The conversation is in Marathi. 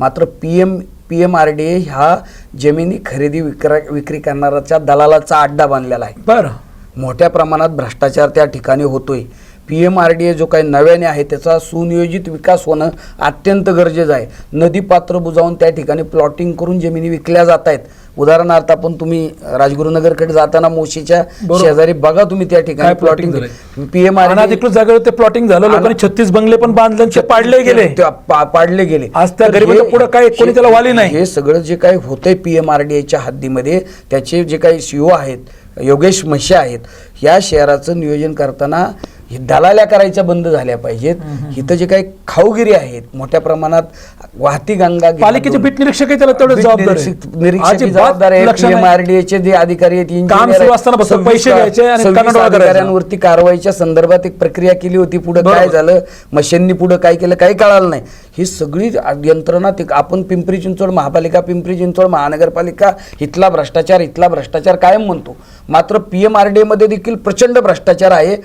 मात्र P M P M R D A ह्या जमिनी खरेदी विक्रा विक्री करणाऱ्याच्या दलालाचा अड्डा बांधलेला आहे. बरं. मोठ्या प्रमाणात भ्रष्टाचार त्या ठिकाणी होतोय. P M R D A जो काही नव्याने आहे त्याचा सुनियोजित विकास होणं अत्यंत गरजेचं आहे. नदी पात्र बुजावून त्या ठिकाणी प्लॉटिंग करून जमिनी विकल्या जात आहेत. उदाहरणार्थ आपण तुम्ही राजगुरुनगरकडे जाताना मोशीच्या. शेजारी बघा तुम्ही त्या ठिकाणी प्लॉटिंग पी एम आर अनाधिकृत जागेवर ते प्लॉटिंग झालं. लोकांनी छत्तीस बंगले पण बांधले पाडले गेले. पाडले गेले. आज त्या गरिबाच्या पुढं काय कोणी त्याला वाली नाही. हे सगळं जे काही होतंय पी एम आर डी एच्या हद्दीमध्ये त्याचे जे काही सीओ आहेत योगेश म्हशे आहेत या शहराचं नियोजन करताना हे दलाल्या करायच्या बंद झाल्या पाहिजेत. इथं जे काही खाऊगिरी आहेत मोठ्या प्रमाणात वाहती गंगा पालिकेचे पीठ निरीक्षक त्याला तेवढे जबाबदार. पीएमआरडीएचे जे अधिकारी आहेत पैसे. अधिकाऱ्यांवरती कारवाईच्या संदर्भात एक प्रक्रिया केली होती. पुढे काय. झालं मशीननी पुढे काय केलं काही कळालं नाही. ही सगळी यंत्रणा आपण पिंपरी चिंचवड महापालिका पिंपरी चिंचवड महानगरपालिका इथला भ्रष्टाचार इथला भ्रष्टाचार कायम म्हणतो. मात्र पी एम आर डी मध्ये देखील प्रचंड भ्रष्टाचार आहे.